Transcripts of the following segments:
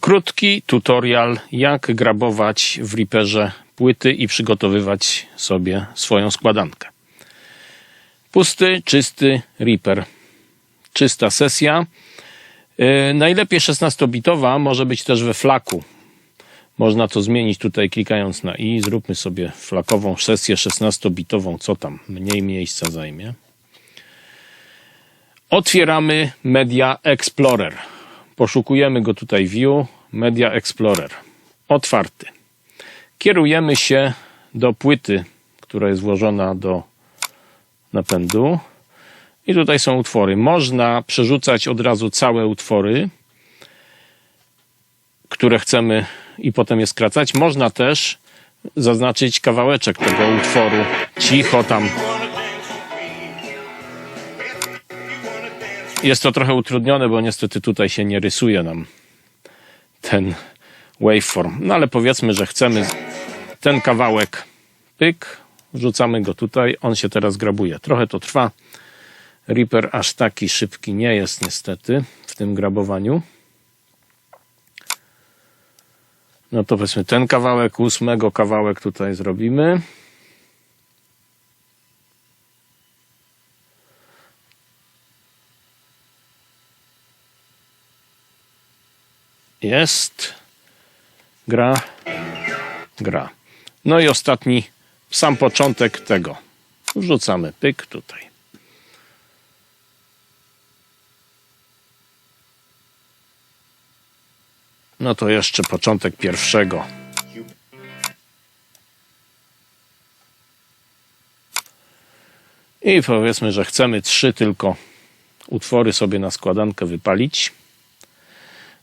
Krótki tutorial, jak grabować w Reaperze płyty i przygotowywać sobie swoją składankę. Pusty, czysty Reaper. Czysta sesja. Yy, najlepiej 16-bitowa, może być też we flaku. Można to zmienić tutaj klikając na i. Zróbmy sobie flakową sesję 16-bitową, co tam mniej miejsca zajmie. Otwieramy Media Explorer. Poszukujemy go tutaj View, Media Explorer. Otwarty. Kierujemy się do płyty, która jest włożona do napędu. I tutaj są utwory. Można przerzucać od razu całe utwory, które chcemy i potem je skracać. Można też zaznaczyć kawałeczek tego utworu. Cicho tam. Jest to trochę utrudnione, bo niestety tutaj się nie rysuje nam ten waveform. No ale powiedzmy, że chcemy ten kawałek. Pyk, wrzucamy go tutaj. On się teraz grabuje. Trochę to trwa. Reaper aż taki szybki nie jest niestety w tym grabowaniu. No to powiedzmy ten kawałek, ósmego kawałek tutaj zrobimy. Jest. Gra. Gra. No i ostatni, sam początek tego. Wrzucamy pyk tutaj. No to jeszcze początek pierwszego. I powiedzmy, że chcemy trzy tylko utwory sobie na składankę wypalić.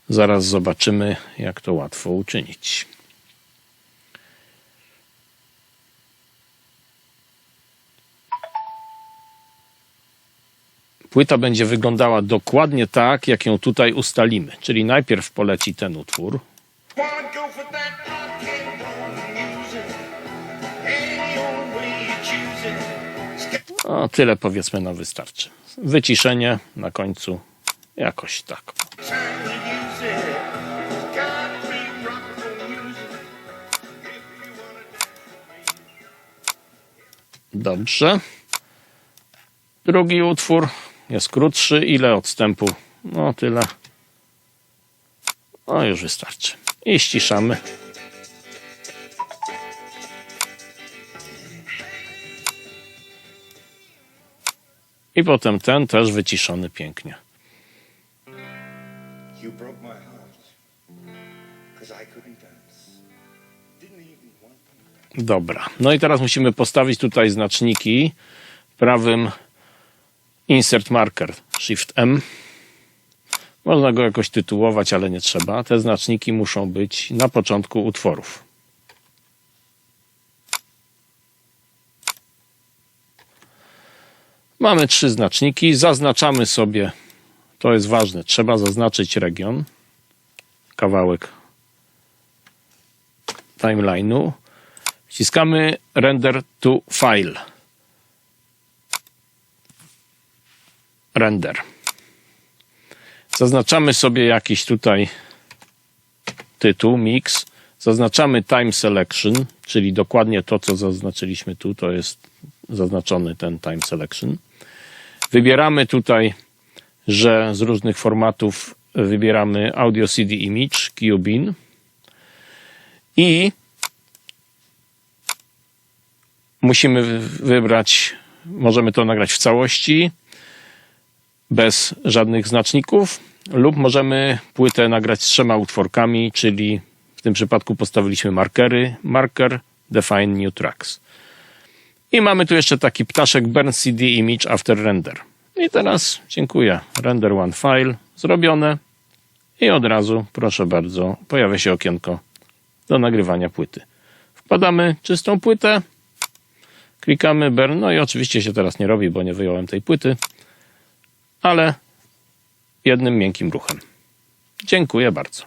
Zaraz zobaczymy, jak to łatwo uczynić. Płyta będzie wyglądała dokładnie tak, jak ją tutaj ustalimy. Czyli najpierw poleci ten utwór. Wanna go for that rocket, gonna use it. Any old way you choose it. O, tyle powiedzmy nam wystarczy. Wyciszenie na końcu jakoś tak. Dobrze. Drugi utwór jest krótszy. Ile odstępu? No tyle. No już wystarczy. I ściszamy. I potem ten też wyciszony pięknie. You Dobra. No i teraz musimy postawić tutaj znaczniki prawym insert marker shift M. Można go jakoś tytułować, ale nie trzeba. Te znaczniki muszą być na początku utworów. Mamy trzy znaczniki. Zaznaczamy sobie, to jest ważne, trzeba zaznaczyć region, kawałek timeline'u. Wciskamy render to file. Render. Zaznaczamy sobie jakiś tutaj tytuł, mix. Zaznaczamy time selection, czyli dokładnie to, co zaznaczyliśmy tu, to jest zaznaczony ten time selection. Wybieramy tutaj, że z różnych formatów wybieramy audio CD image, QBin i musimy wy- wybrać, możemy to nagrać w całości, bez żadnych znaczników, lub możemy płytę nagrać trzema utworkami, czyli w tym przypadku postawiliśmy markery, marker, define new tracks. I mamy tu jeszcze taki ptaszek burn CD image after render. I teraz dziękuję. Render one file zrobione i od razu, proszę bardzo, pojawia się okienko do nagrywania płyty. Wkładamy czystą płytę, klikamy burn, no i oczywiście się teraz nie robi, bo nie wyjąłem tej płyty, ale jednym miękkim ruchem. Dziękuję bardzo.